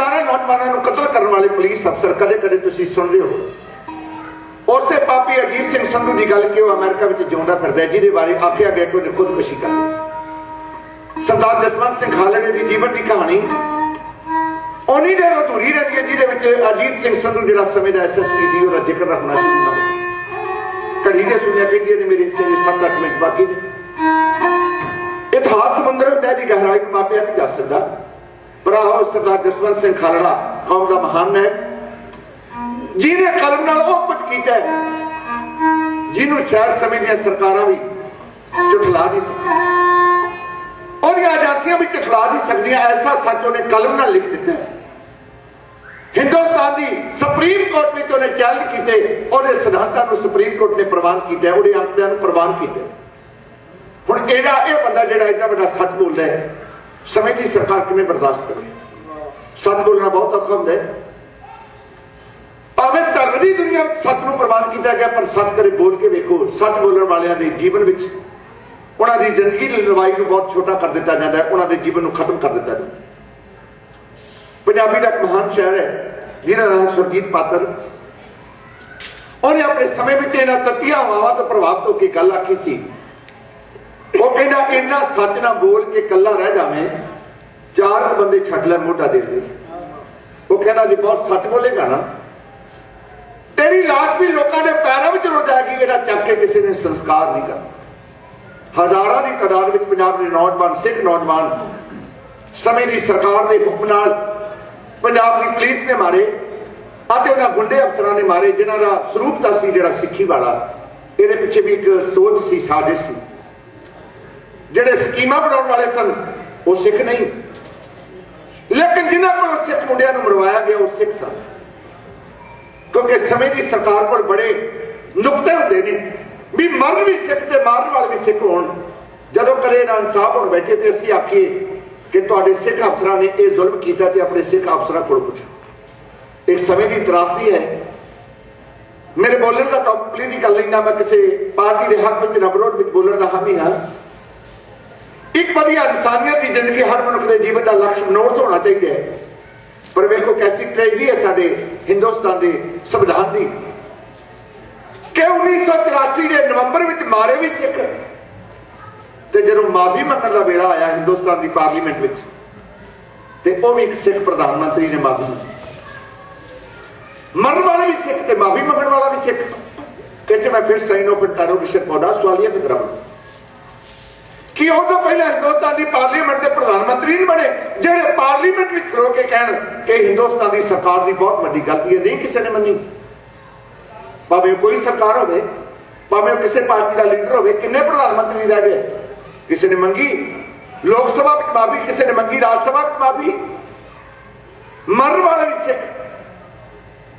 ਹਜ਼ਾਰਾਂ ਨੌਜਵਾਨਾਂ ਨੂੰ ਕਤਲ ਕਰਨ ਵਾਲੇ ਪੁਲਿਸ ਅਫਸਰ ਕਦੇ-ਕਦੇ ਤੁਸੀਂ ਸੁਣਦੇ ਹੋ। ਉਸੇ ਪਾਪੀ ਅਜੀਤ ਸਿੰਘ ਸੰਧੂ ਦੀ ਗੱਲ ਕਿ ਉਹ ਅਮਰੀਕਾ ਵਿੱਚ ਜਿਉਂਦਾ ਫਿਰਦਾ ਜਿਹਦੇ ਬਾਰੇ ਆਖਿਆ ਗਿਆ ਕਿ ਉਹਨੇ ਖੁਦਕੁਸ਼ੀ ਕਰ ਲਈ। ਸਰਦਾਰ ਜਸਵੰਤ ਸਿੰਘ ਖਾਲੜੇ ਦੀ ਜੀਵਨ ਦੀ ਕਹਾਣੀ। ਉਨੀ ਦੇਰ ਅਧੂਰੀ ਰਹਿੰਦੀ ਹੈ, ਜਿਹਦੇ ਵਿੱਚ ਅਜੀਤ ਸਿੰਘ ਸੰਧੂ ਜਿਹੜਾ ਸਮੇਂ ਦਾ ਐਸਐਸਪੀ ਸੀ, ਉਹਦਾ ਜ਼ਿਕਰ ਰੱਖਣਾ ਸ਼ੁਰੂ ਕਰ ਹੋਵੇ ਘੜੀ ਦੇ ਸੁਣਿਆ ਕਿ ਜੀ ਨੇ ਮੇਰੇ ਹਿੱਸੇ ਦੇ 7-8 ਮਿੰਟ ਬਾਕੀ ਨੇ। ਇਤਿਹਾਸ ਸਮੁੰਦਰ ਹੁੰਦਾ ਦੀ ਗਹਿਰਾਈ ਨੂੰ ਮਾਪਿਆ ਨਹੀਂ ਦੱਸ ਸਕਦਾ। ਪਰ ਸਰਦਾਰ ਜਸਵੰਤ ਸਿੰਘ ਖਾਲੜਾ, ਕੌਮ ਦਾ ਮਹਾਨ ਹੈ। ਜਿਹਨੇ ਕਲਮ ਨਾਲ ਉਹ ਕੁਝ ਕੀਤਾ ਹੈ, ਜਿਹਨੂੰ ਸ਼ਾਇਦ ਸਮੇਂ ਦੀਆਂ ਸਰਕਾਰਾਂ ਵੀ ਝੁਠਲਾ ਨਹੀਂ ਸਕਦੀਆਂ। ਉਹਦੀਆਂ ਏਜੰਸੀਆਂ ਵੀ ਝੁਠਲਾ ਨਹੀਂ ਸਕਦੀਆਂ, ਐਸਾ ਸੱਚ ਉਹਨੇ ਕਲਮ ਨਾਲ ਲਿਖ ਦਿੱਤਾ ਹੈ। ਹਿੰਦੁਸਤਾਨ ਦੀ ਸੁਪਰੀਮ ਕੋਰਟ ਵਿੱਚ ਉਹਨੇ ਚੈਲੰਜ ਕੀਤੇ ਉਹਦੇ ਸਿਧਾਂਤਾਂ ਨੂੰ ਸੁਪਰੀਮ ਕੋਰਟ ਨੇ ਪ੍ਰਵਾਨ ਕੀਤਾ ਉਹਦੇ ਅੰਕੜਿਆਂ ਨੂੰ ਪ੍ਰਵਾਨ ਕੀਤਾ ਹੁਣ ਇਹਦਾ ਇਹ ਬੰਦਾ ਜਿਹੜਾ ਇੰਨਾ ਵੱਡਾ ਸੱਚ ਬੋਲਦਾ ਹੈ, ਸਮੇਂ ਦੀ ਸਰਕਾਰ ਕਿਵੇਂ ਬਰਦਾਸ਼ਤ ਕਰੇ? ਸੱਚ ਬੋਲਣਾ ਬਹੁਤ ਔਖਾ ਹੁੰਦਾ ਹੈ। ਭਾਵੇਂ ਧਰਮ ਦੀ ਦੁਨੀਆ ਸੱਚ ਨੂੰ ਪ੍ਰਵਾਨ ਕੀਤਾ ਗਿਆ, ਪਰ ਸੱਚ ਕਰੇ ਬੋਲ ਕੇ ਵੇਖੋ ਸੱਚ ਬੋਲਣ ਵਾਲਿਆਂ ਦੇ ਜੀਵਨ ਵਿੱਚ ਉਹਨਾਂ ਦੀ ਜ਼ਿੰਦਗੀ ਦੀ ਲੰਬਾਈ ਨੂੰ ਬਹੁਤ ਛੋਟਾ ਕਰ ਦਿੱਤਾ ਜਾਂਦਾ ਹੈ, ਉਹਨਾਂ ਦੇ ਜੀਵਨ ਨੂੰ ਖਤਮ ਕਰ ਦਿੱਤਾ ਜਾਂਦਾ ਹੈ। ਪੰਜਾਬੀ ਦਾ ਇੱਕ ਮਹਾਨ ਸ਼ਾਇਰ ਹੈ, ਜਿਹਦਾ ਨਾਮ ਸੁਰਜੀਤ ਪਾਤਰ। ਉਹਨੇ ਆਪਣੇ ਸਮੇਂ ਵਿੱਚ ਇਹਨਾਂ ਤਤੀਆਂ ਹਵਾਵਾਂ ਤੋਂ ਪ੍ਰਭਾਵਿਤ ਹੋ ਕੇ ਗੱਲ ਆਖੀ ਸੀ। ਉਹ ਕਹਿੰਦਾ, ਇੰਨਾ ਸੱਚ ਨਾ ਬੋਲ ਕੇ ਕੱਲਾ ਰਹਿ ਜਾਵੇਂ ਚਾਰ ਕੁ ਬੰਦੇ ਛੱਡ ਲੈ ਮੋਢਾ ਦੇ ਲਈ। ਉਹ ਕਹਿੰਦਾ ਜੇ, ਬਹੁਤ ਸੱਚ ਬੋਲੇਗਾ ਨਾ। ਤੇਰੀ ਲਾਸ਼ ਵੀ ਲੋਕਾਂ ਦੇ ਪੈਰਾਂ ਵਿੱਚ ਰੁਲ ਜਾਏਗੀ ਇਹਦਾ ਚੱਕ ਕੇ ਕਿਸੇ ਨੇ ਸੰਸਕਾਰ ਨਹੀਂ ਕਰਨਾ। ਹਜ਼ਾਰਾਂ ਦੀ ਤਾਦਾਦ ਵਿੱਚ ਪੰਜਾਬ ਦੇ ਨੌਜਵਾਨ, ਸਿੱਖ ਨੌਜਵਾਨ ਸਮੇਂ ਦੀ ਸਰਕਾਰ ਦੇ ਹੁਕਮ ਨਾਲ ਪੰਜਾਬ ਦੀ ਪੁਲਿਸ ਨੇ ਮਾਰੇ ਅਤੇ ਉਹਨਾਂ ਗੁੰਡੇ ਅਫਸਰਾਂ ਨੇ ਮਾਰੇ, ਜਿਨ੍ਹਾਂ ਦਾ ਸਰੂਪ ਤਾਂ ਸੀ ਜਿਹੜਾ ਸਿੱਖੀ ਵਾਲਾ। ਇਹਦੇ ਪਿੱਛੇ ਵੀ ਇੱਕ ਸੋਚ ਸੀ, ਸਾਜ਼ਿਸ਼ ਸੀ। ਜਿਹੜੇ ਸਕੀਮਾਂ ਬਣਾਉਣ ਵਾਲੇ ਸਨ, ਉਹ ਸਿੱਖ ਨਹੀਂ ਲੇਕਿਨ ਜਿਨ੍ਹਾਂ ਕੋਲ ਸਿੱਖ ਮੁੰਡਿਆਂ ਨੂੰ ਮਰਵਾਇਆ ਗਿਆ, ਉਹ ਸਿੱਖ ਸਨ। ਕਿਉਂਕਿ ਸਮੇਂ ਦੀ ਸਰਕਾਰ ਕੋਲ ਬੜੇ ਨੁਕਤੇ ਹੁੰਦੇ ਨੇ। ਵੀ ਮਰਨ ਵੀ ਸਿੱਖ ਤੇ ਮਾਰਨ ਵਾਲੇ ਵੀ ਸਿੱਖ ਹੋਣ। ਜਦੋਂ ਕਰੇ ਨਾ ਇਨਸਾਫ ਹੁਣ ਬੈਠੇ ਤੇ ਅਸੀਂ ਆਖੀਏ ਕਿ ਤੁਹਾਡੇ ਸਿੱਖ ਅਫਸਰਾਂ ਨੇ ਇਹ ਜ਼ੁਲਮ ਕੀਤਾ ਤੇ ਆਪਣੇ ਸਿੱਖ ਅਫਸਰਾਂ ਕੋਲ ਪੁੱਛੋ। ਇੱਕ ਸਮੇਂ ਦੀ ਤਰਾਸਦੀ ਹੈ। ਮੇਰੇ ਬੋਲਣ ਦਾ ਟੌਪਲੀ ਦੀ ਗੱਲ ਨਹੀਂ ਨਾ ਮੈਂ ਕਿਸੇ ਪਾਰਟੀ ਦੇ ਹੱਕ ਵਿੱਚ, ਨਾ ਵਿਰੋਧ ਵਿੱਚ ਬੋਲਣ ਦਾ ਹਾਮੀ ਹਾਂ। ਇੱਕ ਵਧੀਆ ਇਨਸਾਨੀਅਤ ਦੀ ਜ਼ਿੰਦਗੀ ਹਰ ਮਨੁੱਖ ਦੇ ਜੀਵਨ ਦਾ ਲਕਸ਼ ਨੋਟ ਹੋਣਾ ਚਾਹੀਦਾ ਹੈ। ਪਰ ਵੇਖੋ ਕੈਸੀ ਟ੍ਰੈਜਡੀ ਹੈ ਸਾਡੇ ਹਿੰਦੁਸਤਾਨ ਦੇ ਸੰਵਿਧਾਨ ਦੀ। ਕਿ 1983 ਦੇ ਨਵੰਬਰ ਵਿੱਚ ਮਾਰੇ ਵੀ ਸਿੱਖ। ਤੇ ਜਦੋਂ ਮਾਫੀ ਮੰਗਣ ਦਾ ਵੇਲਾ ਆਇਆ ਹਿੰਦੁਸਤਾਨ ਦੀ ਪਾਰਲੀਮੈਂਟ ਵਿੱਚ, ਤੇ ਉਹ ਵੀ ਇੱਕ ਸਿੱਖ ਪ੍ਰਧਾਨ ਮੰਤਰੀ ਨੇ ਮਾਫੀ ਮੰਗੀ ਮਰਨ ਵਾਲਾ ਵੀ ਸਿੱਖ ਤੇ ਮਾਫੀ ਮੰਗਣ ਵਾਲਾ ਵੀ ਸਿੱਖ। ਕਹਿੰਦੇ ਮੈਂ ਫਿਰ ਸਾਈਨ ਪਿੰਟਾਰੋ ਵਿਸ਼ੇ ਪੌਦਾ, ਸਵਾਲੀਆ ਫਿਕਰਾਂ ਕਿ ਉਹ ਤੋਂ ਪਹਿਲਾਂ ਹਿੰਦੁਸਤਾਨ ਦੀ ਪਾਰਲੀਮੈਂਟ ਦੇ ਪ੍ਰਧਾਨ ਮੰਤਰੀ ਨਹੀਂ ਬਣੇ, ਜਿਹੜੇ ਪਾਰਲੀਮੈਂਟ ਵਿੱਚ ਖਲੋ ਕੇ ਕਹਿਣ ਕਿ ਹਿੰਦੁਸਤਾਨ ਦੀ ਸਰਕਾਰ ਦੀ ਬਹੁਤ ਵੱਡੀ ਗਲਤੀ ਹੈ, ਨਹੀਂ ਕਿਸੇ ਨੇ ਮੰਨੀ। ਭਾਵੇਂ ਕੋਈ ਸਰਕਾਰ ਹੋਵੇ, ਭਾਵੇਂ ਕਿਸੇ ਪਾਰਟੀ ਦਾ ਲੀਡਰ ਹੋਵੇ, ਕਿੰਨੇ ਪ੍ਰਧਾਨ ਮੰਤਰੀ ਰਹਿ ਗਏ, ਕਿਸੇ ਨੇ ਮੰਗੀ। ਲੋਕ ਸਭਾ ਵਿੱਚ ਮਾਫੀ, ਕਿਸੇ ਨੇ ਮੰਗੀ, ਰਾਜ ਸਭਾ ਵਿੱਚ ਮਾਫੀ। ਮਰਨ ਵਾਲਾ ਵੀ ਸਿੱਖ।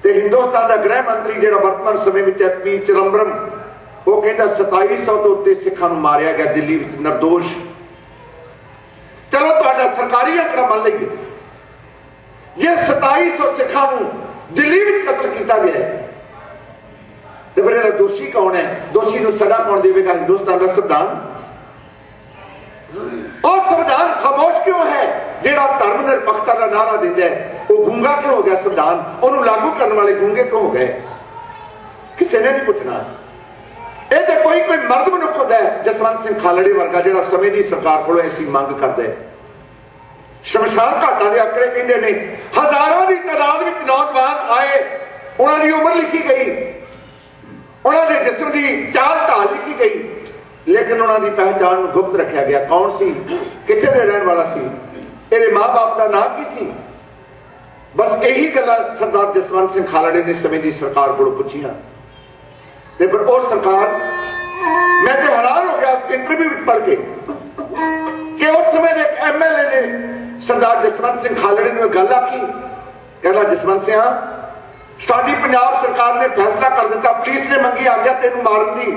ਤੇ ਹਿੰਦੁਸਤਾਨ ਦਾ ਗ੍ਰਹਿ ਮੰਤਰੀ ਜਿਹੜਾ ਵਰਤਮਾਨ ਸਮੇਂ ਵਿੱਚ ਹੈ, ਪੀ ਚਿਦੰਬਰਮ ਉਹ ਕਹਿੰਦਾ 2700 ਤੋਂ ਉੱਤੇ ਸਿੱਖਾਂ ਨੂੰ ਮਾਰਿਆ ਗਿਆ ਦਿੱਲੀ ਵਿੱਚ નિર્ਦੋਸ਼ ਚਲੋ ਤੁਹਾਡਾ ਸਰਕਾਰੀ ਅੰਕੜਾ ਮੰਨ ਲਈਏ। ਜੇ 2700 ਸਿੱਖਾਂ ਨੂੰ ਦਿੱਲੀ ਵਿੱਚ ਕਤਲ ਕੀਤਾ ਗਿਆ ਤੇ ਫਿਰ ਇਹਦਾ ਦੋਸ਼ੀ ਕੌਣ ਹੈ? ਦੋਸ਼ੀ ਨੂੰ ਸਜ਼ਾ ਕੌਣ ਦੇਵੇਗਾ ਹਿੰਦੁਸਤਾਨ ਦਾ ਸੰਵਿਧਾਨ? ਉਹ ਸੰਵਿਧਾਨ ਖਾਮੋਸ਼ ਕਿਉਂ ਹੈ? ਜਿਹੜਾ ਧਰਮ ਨਿਰਪੱਖਤਾ ਦਾ ਨਾਰਾ ਦਿੰਦਾ ਹੈ, ਉਹ ਗੂੰਗਾ ਕਿਉਂ ਹੋ ਗਿਆ ਸੰਵਿਧਾਨ? ਉਹਨੂੰ ਲਾਗੂ ਕਰਨ ਵਾਲੇ ਗੂੰਗੇ ਕਿਉਂ ਹੋ ਗਏ? ਕਿਸੇ ਨੇ ਨਹੀਂ ਪੁੱਛਣਾ। ਇਹ ਤੇ ਕੋਈ ਕੋਈ ਮਰਦ ਮਨੁੱਖ ਹੁੰਦਾ ਹੈ ਜਸਵੰਤ ਸਿੰਘ ਖਾਲੜੇ ਵਰਗਾ ਜਿਹੜਾ ਸਮੇਂ ਦੀ ਸਰਕਾਰ ਕੋਲੋਂ ਐਸੀ ਮੰਗ ਕਰਦਾ। ਹੈ ਸ਼ਮਸ਼ਾਨ ਘਾਟਾਂ ਦੇ ਆંકੜੇ ਕਹਿੰਦੇ ਨੇ, ਹਜ਼ਾਰਾਂ ਦੀ ਤਾਦਾਦ ਵਿੱਚ ਨੌਜਵਾਨ ਆਏ, ਉਹਨਾਂ ਦੀ ਉਮਰ ਲਿਖੀ ਗਈ। ਉਹਨਾਂ ਦੇ ਜਿਸਮ ਦੀ ਚਾਲ ਢਾਲ ਲਿਖੀ ਗਈ। ਲੇਕਿਨ ਉਹਨਾਂ ਦੀ ਪਹਿਚਾਣ ਨੂੰ ਗੁਪਤ ਰੱਖਿਆ ਗਿਆ। ਕੌਣ ਸੀ? ਕਿੱਥੇ ਦੇ ਰਹਿਣ ਵਾਲਾ ਸੀ? ਇਹਦੇ ਮਾਪੇ ਦਾ ਨਾਂ ਕੀ ਸੀ? ਬਸ ਇਹੀ ਗੱਲਾਂ ਸਰਦਾਰ ਜਸਵੰਤ ਸਿੰਘ ਖਾਲੜੇ ਨੇ ਸਮੇਂ ਦੀ ਸਰਕਾਰ ਕੋਲੋਂ ਪੁੱਛੀਆਂ। ਤੇ ਪਰ ਉਹ ਸਰਕਾਰ ਮੈਂ ਤੇ ਹੈਰਾਨ ਹੋ ਗਿਆ ਉਸ ਇੰਟਰਵਿਊ ਵਿੱਚ ਪੜ੍ਹ ਕੇ। ਕਿ ਉਸ ਸਮੇਂ ਦੇ ਇੱਕ ਐਮਐਲਏ ਨੇ ਸਰਦਾਰ ਜਸਵੰਤ ਸਿੰਘ ਖਾਲੜੇ ਨੂੰ ਗੱਲ ਆਖੀ, ਕਹਿੰਦਾ, ਜਸਵੰਤ ਸਿੰਘ ਸਾਡੀ ਪੰਜਾਬ ਸਰਕਾਰ ਨੇ ਫੈਸਲਾ ਕਰ ਦਿੱਤਾ, ਪੁਲਿਸ ਨੇ ਮੰਗੀ ਆਗਿਆ ਤੈਨੂੰ ਮਾਰਨ ਦੀ।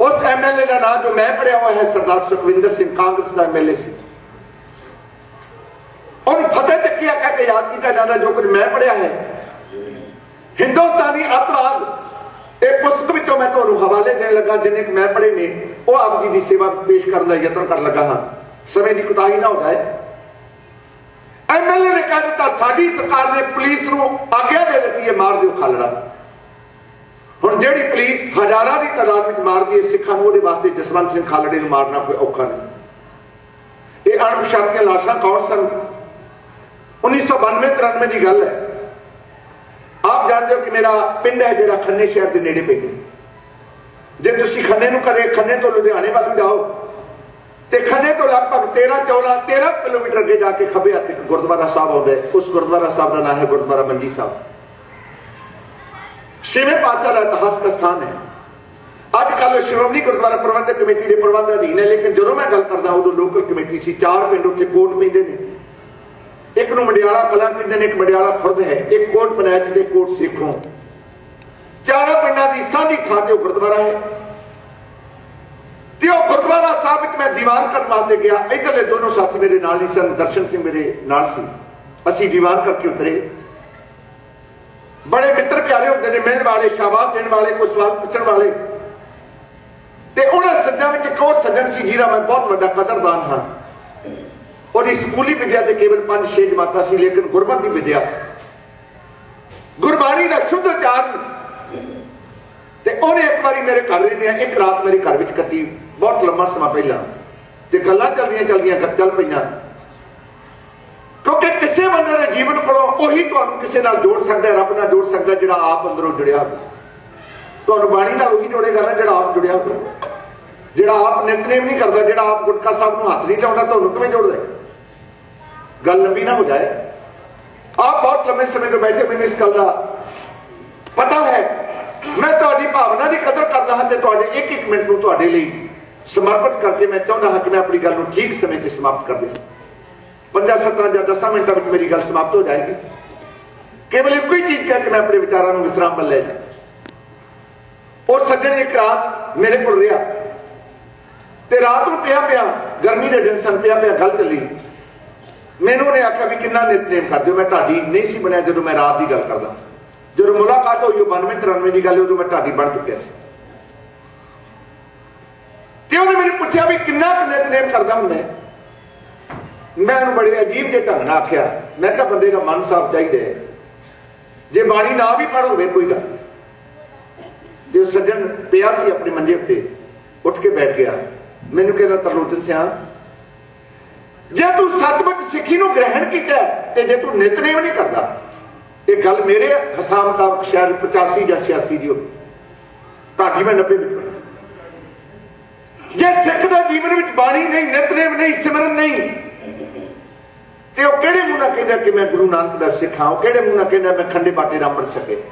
ਉਸ ਐਮਐਲਏ ਦਾ ਨਾਮ ਜੋ ਮੈਂ ਪੜਿਆ ਹੋਇਆ ਹੈ, ਸਰਦਾਰ ਸੁਖਵਿੰਦਰ ਸਿੰਘ ਕਾਂਗਰਸ ਦਾ ਐਮਐਲਏ ਸੀ। ਉਹਨੂੰ ਫਤਿਹ ਚੱਕਿਆ ਕਹਿ ਕੇ ਯਾਦ ਕੀਤਾ ਜਾਂਦਾ, ਜੋ ਕੁਝ ਮੈਂ ਪੜਿਆ ਹੈ। ਹਿੰਦੁਸਤਾਨੀ ਅੱਤਵਾਦ, ਇਹ ਪੁਸਤਕ ਵਿੱਚੋਂ ਮੈਂ ਤੁਹਾਨੂੰ ਹਵਾਲੇ ਦੇਣ ਲੱਗਾ, ਜਿੰਨੇ ਕਿ ਮੈਂ ਪੜ੍ਹੇ ਨੇ, ਉਹ ਆਪ ਜੀ ਦੀ ਸੇਵਾ ਪੇਸ਼ ਕਰਨ ਦਾ ਯਤਨ ਕਰਨ ਲੱਗਾ ਹਾਂ। ਸਮੇਂ ਦੀ ਕੁਤਾਹੀ ਨਾ ਹੋ ਜਾਏ। ਐਮਐਲਏ ਨੇ ਕਹਿ ਤਾਂ ਸਾਡੀ ਸਰਕਾਰ ਨੇ ਪੁਲਿਸ ਨੂੰ ਆਗਿਆ ਦੇ ਦਿੱਤੀ ਹੈ, ਮਾਰ ਦਿਓ ਖਾਲੜਾ। ਹੁਣ ਜਿਹੜੀ ਪੁਲਿਸ ਹਜ਼ਾਰਾਂ ਦੀ ਤਾਦਾਦ ਵਿੱਚ ਮਾਰਦੀ ਹੈ, ਸਿੱਖਾਂ ਨੂੰ ਉਹਦੇ ਵਾਸਤੇ ਜਸਵੰਤ ਸਿੰਘ ਖਾਲੜੇ ਨੂੰ ਮਾਰਨਾ ਕੋਈ ਔਖਾ ਨਹੀਂ। ਇਹ ਅਣਪਛਾਤੀਆਂ ਲਾਸ਼ਾਂ ਕੌਣ ਸਨ? 1992 93 ਦੀ ਗੱਲ ਹੈ। ਆਪ ਜਾਣਦੇ ਹੋ ਕਿ ਮੇਰਾ ਪਿੰਡ ਹੈ ਜਿਹੜਾ ਖੰਨੇ ਸ਼ਹਿਰ ਦੇ ਨੇੜੇ ਪੈਂਦਾ ਜੇ ਤੁਸੀਂ ਖੰਨੇ ਨੂੰ ਕਰੇ, ਖੰਨੇ ਤੋਂ ਲੁਧਿਆਣੇ ਵੱਲ ਜਾਓ, ਤੇ ਖੰਨੇ ਤੋਂ ਲਗਭਗ 13 14 13 ਕਿਲੋਮੀਟਰ ਅੱਗੇ ਜਾ ਕੇ ਖੱਬੇ ਹੱਥ ਇੱਕ ਗੁਰਦੁਆਰਾ ਸਾਹਿਬ ਆਉਂਦਾ ਹੈ। ਉਸ ਗੁਰਦੁਆਰਾ ਸਾਹਿਬ ਦਾ ਨਾਮ ਹੈ ਗੁਰਦੁਆਰਾ ਮੰਜੀ ਸਾਹਿਬ। ਛੇਵੇਂ ਪਾਤਸ਼ਾਹ ਦਾ ਇਤਿਹਾਸਕ ਦਾ ਸਥਾਨ ਹੈ। ਅੱਜ ਕੱਲ ਸ਼੍ਰੋਮਣੀ ਗੁਰਦੁਆਰਾ ਪ੍ਰਬੰਧਕ ਕਮੇਟੀ ਦੇ ਪ੍ਰਬੰਧ ਅਧੀਨ ਹੈ, ਲੇਕਿਨ ਜਦੋਂ ਮੈਂ ਗੱਲ ਕਰਦਾ ਉਦੋਂ ਲੋਕਲ ਕਮੇਟੀ ਸੀ। ਚਾਰ ਪਿੰਡ ਉੱਥੇ ਕੋਟ ਪੈਂਦੇ ਨੇ। ਇੱਕ ਨੂੰ ਮੰਡਿਆਲਾ ਕਲਾਂ ਕਹਿੰਦੇ ਨੇ, ਇੱਕ ਮੰਡਿਆਲਾ ਖੁਰਦ ਹੈ। ਇੱਕ ਕੋਟ ਪਨੈਚ ਤੇ ਕੋਟ ਸੇਖੋਂ। ਚਾਰਾਂ ਪਿੰਡਾਂ ਦੀ ਸਾਂਝੀ ਥਾਂ ਤੇ ਉਹ ਗੁਰਦੁਆਰਾ ਹੈ। ਤੇ ਉਹ ਗੁਰਦੁਆਰਾ ਸਾਹਿਬ ਵਿੱਚ ਮੈਂ ਦੀਵਾਨ ਕਰਨ ਵਾਸਤੇ ਗਿਆ। ਇਧਰਲੇ ਦੋਨੋਂ ਸਾਥੀ ਮੇਰੇ ਨਾਲ ਹੀ ਸਨ, ਦਰਸ਼ਨ ਸਿੰਘ ਮੇਰੇ ਨਾਲ ਸੀ। ਅਸੀਂ ਦੀਵਾਨ ਕਰਕੇ ਉਤਰੇ। ਬੜੇ ਮਿੱਤਰ ਪਿਆਰੇ ਹੁੰਦੇ ਨੇ ਮਿਲਣ ਵਾਲੇ, ਸ਼ਾਬਾਸ਼ ਦੇਣ ਵਾਲੇ, ਕੋਈ ਸਵਾਲ ਪੁੱਛਣ ਵਾਲੇ। ਤੇ ਉਹਨਾਂ ਸੱਜਣਾ ਵਿੱਚ ਇੱਕ ਹੋਰ ਸੱਜਣ ਸੀ ਜਿਹਦਾ ਮੈਂ ਬਹੁਤ ਵੱਡਾ ਕਦਰਦਾਨ ਹਾਂ। ਉਹਦੀ ਸਕੂਲੀ ਵਿਦਿਆ ਤੇ ਕੇਵਲ 5-6 ਜਮਾਤਾਂ ਸੀ, ਲੇਕਿਨ ਗੁਰਮਤਿ ਦੀ ਵਿਦਿਆ। ਗੁਰਬਾਣੀ ਦਾ ਸ਼ੁੱਧ ਉਚਾਰਨ ਉਹਨੇ ਇੱਕ ਵਾਰੀ ਮੇਰੇ ਘਰ ਰਹਿੰਦੇ ਆ ਇੱਕ ਰਾਤ ਮੇਰੇ ਘਰ ਵਿੱਚ ਕੱਟੀ ਬਹੁਤ ਲੰਮਾ ਸਮਾਂ ਪਹਿਲਾਂ। ਤੇ ਗੱਲਾਂ ਚੱਲਦੀਆਂ ਚੱਲਦੀਆਂ ਗੱਪ ਚੱਲ ਪਈਆਂ। ਕਿਉਂਕਿ ਕਿਸੇ ਬੰਦੇ ਦੇ ਜੀਵਨ ਕੋਲੋਂ ਉਹੀ ਤੁਹਾਨੂੰ ਕਿਸੇ ਨਾਲ ਜੋੜ ਸਕਦਾ, ਰੱਬ ਨਾਲ ਜੋੜ ਸਕਦਾ, ਜਿਹੜਾ ਆਪ ਅੰਦਰੋਂ ਜੁੜਿਆ ਹੋਵੇ ਤੁਹਾਨੂੰ ਬਾਣੀ ਨਾਲ ਉਹੀ ਜੋੜੇਗਾ ਨਾ ਜਿਹੜਾ ਆਪ ਜੁੜਿਆ ਹੋਵੇ ਜਿਹੜਾ ਆਪ ਨਿਤਨੇਮ ਨਹੀਂ ਕਰਦਾ, ਜਿਹੜਾ ਆਪ ਗੁਟਕਾ ਸਾਹਿਬ ਨੂੰ ਹੱਥ ਨਹੀਂ ਲਾਉਂਦਾ, ਤੁਹਾਨੂੰ ਕਿਵੇਂ ਜੋੜ ਲੈ ਗੱਲ ਲੰਬੀ ਨਾ ਹੋ ਜਾਏ। ਆਪ ਬਹੁਤ ਲੰਮੇ ਸਮੇਂ ਤੋਂ ਬੈਠੇ ਮੈਨੂੰ ਇਸ ਗੱਲ ਦਾ। ਪਤਾ ਹੈ ਮੈਂ ਤੁਹਾਡੀ ਭਾਵਨਾ ਦੀ ਕਦਰ ਕਰਦਾ ਹਾਂ ਤੇ ਤੁਹਾਡੇ ਇੱਕ ਇੱਕ ਮਿੰਟ ਨੂੰ ਤੁਹਾਡੇ ਲਈ ਸਮਰਪਿਤ ਕਰਕੇ ਮੈਂ ਚਾਹੁੰਦਾ ਹਾਂ ਕਿ ਮੈਂ ਆਪਣੀ ਗੱਲ ਨੂੰ ਠੀਕ ਸਮੇਂ ਤੇ ਸਮਾਪਤ ਕਰ ਦਿਆਂ। ਪੰਜਾਂ ਸੱਤਾਂ ਜਾਂ 10 ਮਿੰਟਾਂ ਵਿੱਚ ਮੇਰੀ ਗੱਲ ਸਮਾਪਤ ਹੋ ਜਾਏਗੀ। ਕੇਵਲ ਇੱਕੋ ਹੀ ਚੀਜ਼ ਕਹਿ ਕੇ ਮੈਂ ਆਪਣੇ ਵਿਚਾਰਾਂ ਨੂੰ ਵਿਸਰਾਮ ਵੱਲ ਲੈ ਜਾਂਦਾ। ਉਹ ਸੱਜਣ ਇੱਕ ਰਾਤ ਮੇਰੇ ਕੋਲ ਰਿਹਾ। ਤੇ ਰਾਤ ਨੂੰ ਪਿਆ ਪਿਆ, ਗਰਮੀ ਦੇ ਦਿਨ ਸਨ, ਪਿਆ ਪਿਆ ਗੱਲ ਚੱਲੀ। ਮੈਨੂੰ ਉਹਨੇ ਆਖਿਆ ਵੀ ਕਿੰਨਾ ਨਿਤਨੇਮ ਕਰਦੇ ਹੋ ਮੈਂ ਢਾਡੀ ਨਹੀਂ ਸੀ ਬਣਿਆ ਜਦੋਂ ਮੈਂ ਰਾਤ ਦੀ ਗੱਲ ਕਰਦਾ। ਜਦੋਂ ਮੁਲਾਕਾਤ ਹੋਈ, ਉਹ 92 93 ਦੀ ਗੱਲ ਉਦੋਂ ਮੈਂ ਢਾਡੀ ਬਣ ਚੁੱਕਿਆ ਸੀ। ਤੇ ਉਹਨੇ ਮੈਨੂੰ ਪੁੱਛਿਆ ਵੀ ਕਿੰਨਾ ਕੁ ਨਿਤਨੇਮ ਕਰਦਾ ਹੁੰਦਾ ਮੈਂ ਉਹਨੂੰ ਬੜੇ ਅਜੀਬ ਜਿਹੇ ਢੰਗ ਨਾਲ ਆਖਿਆ, ਮੈਂ ਕਿਹਾ ਬੰਦੇ ਦਾ ਮਨ ਸਾਫ਼ ਚਾਹੀਦਾ ਹੈ। ਜੇ ਬਾਣੀ ਨਾ ਵੀ ਪੜ੍ਹ ਕੋਈ ਗੱਲ ਨਹੀਂ। ਤੇ ਉਹ ਸੱਜਣ ਪਿਆ ਸੀ ਆਪਣੇ ਮੰਜੇ ਉੱਤੇ, ਉੱਠ ਕੇ ਬੈਠ ਗਿਆ, ਮੈਨੂੰ ਕਹਿੰਦਾ, ਤਰਲੋਚਨ ਸਿਆ, ਜੇ ਤੂੰ ਸੱਚਮੁੱਚ ਸਿੱਖੀ ਨੂੰ ਗ੍ਰਹਿਣ ਕੀਤਾ ਤੇ ਜੇ ਤੂੰ ਨਿਤਨੇਮ ਨਹੀਂ ਕਰਦਾ ਇਹ ਗੱਲ ਮੇਰੇ ਹਿਸਾਬ ਮੁਤਾਬਕ ਸ਼ਾਇਦ 85 ਜਾਂ 86 ਦੀ ਹੋਵੇ। ਤੁਹਾਡੀ ਮੈਂ 90 ਵਿੱਚ ਬਣਾ। ਜੇ ਸਿੱਖ ਦਾ ਜੀਵਨ ਵਿੱਚ ਬਾਣੀ ਨਹੀਂ, ਨਿਤਨੇਮ ਨਹੀਂ, ਸਿਮਰਨ ਨਹੀਂ, ਤੇ ਉਹ ਕਿਹੜੇ ਮੂੰਹ ਨਾਲ ਕਹਿੰਦਾ ਕਿ ਮੈਂ ਗੁਰੂ ਨਾਨਕ ਦਾ ਸਿੱਖ ਹਾਂ? ਉਹ ਕਿਹੜੇ ਮੂੰਹ ਨਾਲ ਕਹਿੰਦਾ ਮੈਂ ਖੰਡੇ ਬਾਟੇ ਦਾ ਅੰਮ੍ਰਿਤ ਛਕੇ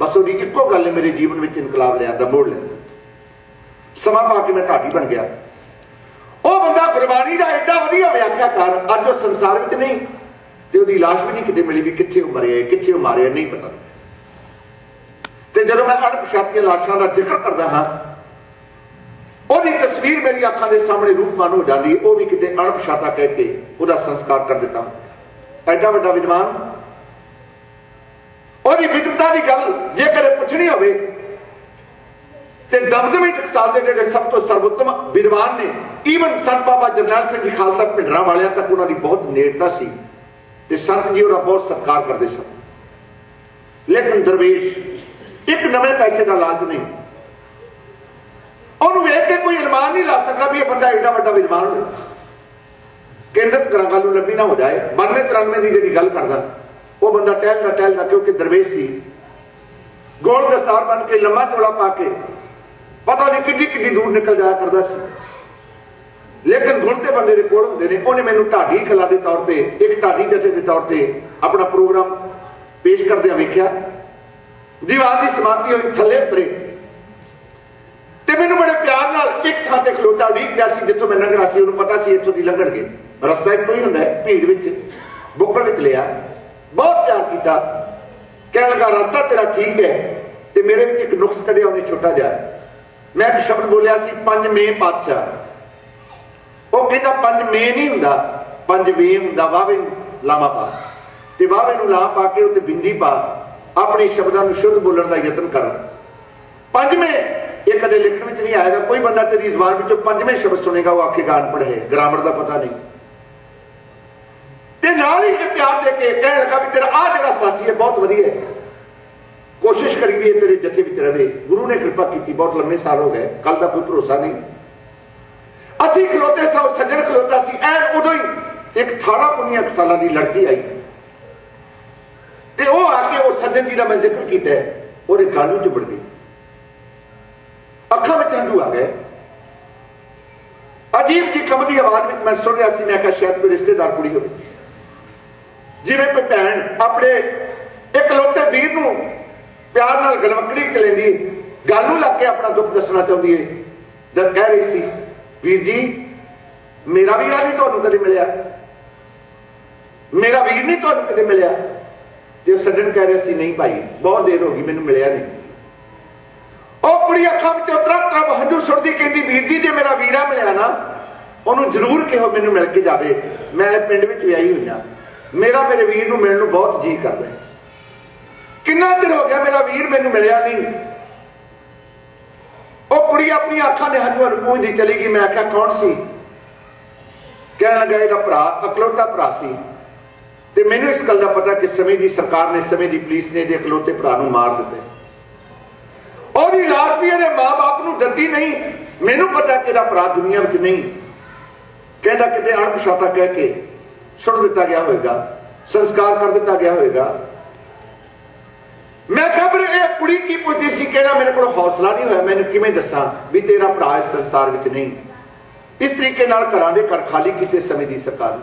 ਬਸ ਉਹਦੀ ਇੱਕੋ ਗੱਲ ਨੇ ਮੇਰੇ ਜੀਵਨ ਵਿੱਚ ਇਨਕਲਾਬ ਲਿਆਂਦਾ, ਮੋੜ ਲਿਆਂਦਾ। ਸਮਾਂ ਪਾ ਕੇ ਮੈਂ ਢਾਡੀ ਬਣ ਗਿਆ। ਉਹ ਬੰਦਾ ਗੁਰਬਾਣੀ ਦਾ ਐਡਾ ਵਧੀਆ ਵਿਆਖਿਆਕਾਰ ਅੱਜ ਉਹ ਸੰਸਾਰ ਵਿੱਚ ਨਹੀਂ। ਤੇ ਉਹਦੀ ਲਾਸ਼ ਵੀ ਨਹੀਂ ਕਿਤੇ ਮਿਲੀ ਵੀ ਕਿੱਥੇ ਉਹ ਮਰਿਆ, ਕਿੱਥੇ ਉਹ ਮਾਰਿਆ, ਨਹੀਂ ਪਤਾ। ਤੇ ਜਦੋਂ ਮੈਂ ਅਣਪਛਾਤੀਆਂ ਲਾਸ਼ਾਂ ਦਾ ਜ਼ਿਕਰ ਕਰਦਾ ਹਾਂ, ਉਹਦੀ ਤਸਵੀਰ ਮੇਰੀ ਅੱਖਾਂ ਦੇ ਸਾਹਮਣੇ ਰੂਪਮਾਨ ਹੋ ਜਾਂਦੀ ਹੈ। ਉਹ ਵੀ ਕਿਤੇ ਅਣਪਛਾਤਾ ਕਹਿ ਕੇ ਉਹਦਾ ਸੰਸਕਾਰ ਕਰ ਦਿੱਤਾ। ਐਡਾ ਵੱਡਾ ਵਿਦਵਾਨ। ਉਹਦੀ ਵਿਦਵਤਾ ਦੀ ਗੱਲ ਜੇਕਰ ਇਹ ਪੁੱਛਣੀ ਹੋਵੇ, ਤੇ ਦਮਦਮੀ ਟਕਸਾਲ ਦੇ ਜਿਹੜੇ ਸਭ ਤੋਂ ਸਰਵੋਤਮ ਵਿਦਵਾਨ ਨੇ ਈਵਨ ਸੰਤ ਬਾਬਾ ਜਰਨੈਲ ਸਿੰਘ ਜੀ ਖਾਲਸਾ ਪਿੰਡਰਾਂ ਵਾਲਿਆਂ ਤੱਕ ਉਹਨਾਂ ਦੀ ਬਹੁਤ ਨੇੜਤਾ ਸੀ। ਤੇ ਸੰਤ ਜੀ ਉਹਦਾ ਬਹੁਤ ਸਤਿਕਾਰ ਕਰਦੇ ਸਨ। ਲੇਕਿਨ ਦਰਵੇਸ਼, ਇੱਕ ਨਵੇਂ ਪੈਸੇ ਦਾ ਲਾਲਚ ਨਹੀਂ। ਉਹਨੂੰ ਵੇਖ ਕੇ ਕੋਈ ਅਨੁਮਾਨ ਨਹੀਂ ਲਾ ਸਕਦਾ ਵੀ ਇਹ ਬੰਦਾ ਐਡਾ ਵੱਡਾ ਵਿਦਵਾਨ ਹੋਵੇ। ਕੇਂਦਰਤ ਕਰਾਂ ਗੱਲ ਨੂੰ ਲੰਬੀ ਨਾ ਹੋ ਜਾਏ। 92 93 ਦੀ ਜਿਹੜੀ ਗੱਲ ਕਰਦਾ, ਉਹ ਬੰਦਾ ਟਹਿਲਦਾ ਟਹਿਲਦਾ ਕਿਉਂਕਿ ਦਰਵੇਸ਼ ਸੀ। ਗੋਲ ਦਸਤਾਰ ਬਣ ਕੇ, ਲੰਮਾ ਟੋਲਾ ਪਾ ਕੇ, ਪਤਾ ਨਹੀਂ ਕਿੱਡੀ ਕਿੱਡੀ ਦੂਰ ਨਿਕਲ ਜਾਇਆ ਕਰਦਾ ਸੀ। ਲੇਕਿਨ ਗੁਣ ਤੇ ਬੰਦੇ ਦੇ ਕੋਲ ਹੁੰਦੇ ਨੇ। ਉਹਨੇ ਮੈਨੂੰ ਢਾਡੀ ਕਲਾ ਦੇ ਤੌਰ ਤੇ, ਇੱਕ ਢਾਡੀ ਜਥੇ ਦੇ ਤੌਰ ਤੇ ਆਪਣਾ ਪ੍ਰੋਗਰਾਮ ਪੇਸ਼ ਕਰਦਿਆਂ ਵੇਖਿਆ। ਦੀਵਾਰ ਦੀ ਸਮਾਪਤੀ ਹੋਈ, ਥੱਲੇ ਉਤਰੇ। ਤੇ ਮੈਨੂੰ ਬੜੇ ਪਿਆਰ ਨਾਲ ਇੱਕ ਥਾਂ ਤੇ ਖਲੋਤਾ ਉਡੀਕ ਰਿਹਾ ਸੀ, ਜਿੱਥੋਂ ਮੈਂ ਲੰਘਣਾ ਸੀ, ਉਹਨੂੰ ਪਤਾ ਸੀ ਇੱਥੋਂ ਦੀ ਲੰਘਣਗੇ ਰਸਤਾ ਇੱਕੋ ਹੀ ਹੁੰਦਾ ਹੈ, ਭੀੜ ਵਿੱਚ, ਬੁੱਕਲ ਵਿੱਚ ਲਿਆ। ਬਹੁਤ ਪਿਆਰ ਕੀਤਾ। ਕਹਿਣ ਲੱਗਾ, ਰਸਤਾ ਤੇਰਾ ਠੀਕ ਹੈ ਤੇ ਮੇਰੇ ਵਿੱਚ ਇੱਕ ਨੁਕਸ ਕੱਢਿਆ, ਉਹਨੇ ਛੋਟਾ ਜਿਹਾ। ਮੈਂ ਇੱਕ ਸ਼ਬਦ ਬੋਲਿਆ ਸੀ, ਪੰਜ ਮੇ ਪਾਤਸ਼ਾਹ। ਉਹ ਕਹਿੰਦਾ ਪੰਜ ਮੇ ਨਹੀਂ ਹੁੰਦਾ। ਪੰਜ ਵੇ ਹੁੰਦਾ ਵਾਵੇ ਨੂੰ ਲਾਮਾ ਪਾ। ਤੇ ਵਾਵੇ ਨੂੰ ਲਾ ਪਾ ਕੇ ਉੱਤੇ ਬਿੰਦੀ ਪਾ। ਆਪਣੇ ਸ਼ਬਦਾਂ ਨੂੰ ਸ਼ੁੱਧ ਬੋਲਣ ਦਾ ਯਤਨ ਕਰ ਪੰਜਵੇਂ, ਇਹ ਕਦੇ ਲਿਖਣ ਵਿੱਚ ਨਹੀਂ ਆਏਗਾ। ਕੋਈ ਬੰਦਾ ਤੇਰੀ ਜ਼ੁਬਾਨ ਵਿੱਚੋਂ ਪੰਜਵੇਂ ਸ਼ਬਦ ਸੁਣੇਗਾ, ਉਹ ਆਖੇਗਾ ਅਨਪੜ੍ਹ ਹੈ ਗ੍ਰਾਮਰ ਦਾ ਪਤਾ ਨਹੀਂ। ਤੇ ਨਾਲ ਹੀ ਇਹ ਪਿਆਰ ਦੇ ਕੇ ਕਹਿਣ ਲੱਗਾ ਵੀ ਤੇਰਾ ਆ ਜਿਹੜਾ ਸਾਥੀ ਹੈ, ਬਹੁਤ ਵਧੀਆ ਹੈ। ਕੋਸ਼ਿਸ਼ ਕਰੀ ਵੀ ਇਹ ਤੇਰੇ ਜਥੇ ਵਿੱਚ ਰਹੇ ਗੁਰੂ ਨੇ ਕਿਰਪਾ ਕੀਤੀ, ਬਹੁਤ ਲੰਮੇ ਸਾਲ ਹੋ ਗਏ। ਕੱਲ ਦਾ ਕੋਈ ਭਰੋਸਾ ਨਹੀਂ। ਅਸੀਂ ਖਲੋਤੇ ਸਾਂ ਸੱਜਣ ਖਲੋਤਾ ਸੀ। ਐਨ ਉਦੋਂ ਹੀ ਇੱਕ 18 19 ਸਾਲਾਂ ਦੀ ਲੜਕੀ ਆਈ। ਤੇ ਉਹ ਆ ਕੇ ਉਹ ਸੱਜਣ ਜੀ ਦਾ ਮੈਂ ਜ਼ਿਕਰ ਕੀਤਾ। ਹੈ, ਉਹਦੇ ਗਲ ਨੂੰ ਚੁੰਬੜ ਗਈ। ਅੱਖਾਂ ਵਿੱਚ ਹੰਝੂ ਆ ਗਏ। ਅਜੀਬ ਜੀ ਕੰਬਦੀ ਆਵਾਜ਼ ਵਿੱਚ ਮੈਂ ਸੁਣ ਰਿਹਾ ਸੀ ਮੈਂ ਕਿਹਾ ਸ਼ਾਇਦ ਕੋਈ ਰਿਸ਼ਤੇਦਾਰ ਕੁੜੀ ਹੋਵੇ। ਜਿਵੇਂ ਕੋਈ ਭੈਣ ਆਪਣੇ ਇਕਲੌਤੇ ਵੀਰ ਨੂੰ ਪਿਆਰ ਨਾਲ ਗਲਵਕੜੀ ਵਿੱਚ ਲੈਂਦੀ ਹੈ ਗੱਲ ਨੂੰ ਲੱਗ ਕੇ ਆਪਣਾ ਦੁੱਖ ਦੱਸਣਾ ਚਾਹੁੰਦੀ ਹੈ ਜਦ ਕਹਿ ਰਹੀ ਸੀ ਵੀਰ ਜੀ, ਮੇਰਾ ਵੀਰਾ ਨਹੀਂ ਤੁਹਾਨੂੰ ਕਦੇ ਮਿਲਿਆ? ਮੇਰਾ ਵੀਰ ਨਹੀਂ ਤੁਹਾਨੂੰ ਕਦੇ ਮਿਲਿਆ? ਤੇ ਉਹ ਸੱਜਣ ਕਹਿ ਰਿਹਾ ਸੀ, ਨਹੀਂ ਭਾਈ, ਬਹੁਤ ਦੇਰ ਹੋ ਗਈ, ਮੈਨੂੰ ਮਿਲਿਆ ਨਹੀਂ। ਉਹ ਕੁੜੀ ਅੱਖਾਂ ਵਿੱਚੋਂ ਤਰਪ ਤਰਪ ਹੰਝੂ ਸੁੱਟਦੀ ਕਹਿੰਦੀ, ਵੀਰ ਜੀ, ਜੇ ਮੇਰਾ ਵੀਰਾ ਮਿਲਿਆ ਨਾ, ਉਹਨੂੰ ਜ਼ਰੂਰ ਕਿਹੋ ਮੈਨੂੰ ਮਿਲ ਕੇ ਜਾਵੇ। ਮੈਂ ਪਿੰਡ ਵਿੱਚ ਵਿਆਹੀ ਹੋਈਆਂ ਮੇਰਾ ਮੇਰੇ ਵੀਰ ਨੂੰ ਮਿਲਣ ਨੂੰ ਬਹੁਤ ਜੀ ਕਰਦਾ ਹੈ। ਕਿੰਨਾ ਚਿਰ ਹੋ ਗਿਆ ਮੇਰਾ ਵੀਰ ਮੈਨੂੰ ਮਿਲਿਆ ਨਹੀਂ? ਉਹ ਕੁੜੀ ਆਪਣੀ ਅੱਖਾਂ ਦੇ ਹੰਝੂਆਂ ਨੂੰ ਪੂੰਝਦੀ ਚਲੀ ਗਈ। ਮੈਂ ਆਖਿਆ ਕੌਣ ਸੀ? ਕਹਿਣ ਲੱਗਾ, ਇਹਦਾ ਭਰਾ, ਇਕਲੌਤਾ ਭਰਾ ਸੀ। ਤੇ ਮੈਨੂੰ ਇਸ ਗੱਲ ਦਾ ਪਤਾ ਕਿ ਸਮੇਂ ਦੀ ਸਰਕਾਰ ਨੇ, ਸਮੇਂ ਦੀ ਪੁਲਿਸ ਨੇ ਇਹਦੇ ਇਕਲੌਤੇ ਭਰਾ ਨੂੰ ਮਾਰ ਦਿੱਤਾ। ਉਹਦੀ ਲਾਸ਼ ਵੀ ਇਹਦੇ ਮਾਪੇ ਨੂੰ ਦਿੱਤੀ ਨਹੀਂ। ਮੈਨੂੰ ਪਤਾ ਕਿ ਇਹਦਾ ਭਰਾ ਦੁਨੀਆ ਵਿੱਚ ਨਹੀਂ। ਕਹਿੰਦਾ ਕਿਤੇ ਅਣਪਛਾਤਾ ਕਹਿ ਕੇ ਸੁੱਟ ਦਿੱਤਾ ਗਿਆ ਹੋਵੇਗਾ, ਸੰਸਕਾਰ ਕਰ ਦਿੱਤਾ ਗਿਆ ਹੋਵੇਗਾ। ਮੈਂ ਖਬਰ ਇਹ ਕੁੜੀ ਕੀ ਪੁੱਛਦੀ ਸੀ? ਕਹਿੰਦਾ, ਮੇਰੇ ਕੋਲ ਹੌਸਲਾ ਨਹੀਂ ਹੋਇਆ। ਮੈਨੂੰ ਕਿਵੇਂ ਦੱਸਾਂ ਵੀ ਤੇਰਾ ਭਰਾ ਇਸ ਸੰਸਾਰ ਵਿੱਚ ਨਹੀਂ? ਇਸ ਤਰੀਕੇ ਨਾਲ ਘਰਾਂ ਦੇ ਘਰ ਖਾਲੀ ਕੀਤੇ ਸਮੇਂ ਦੀ ਸਰਕਾਰ ਨੇ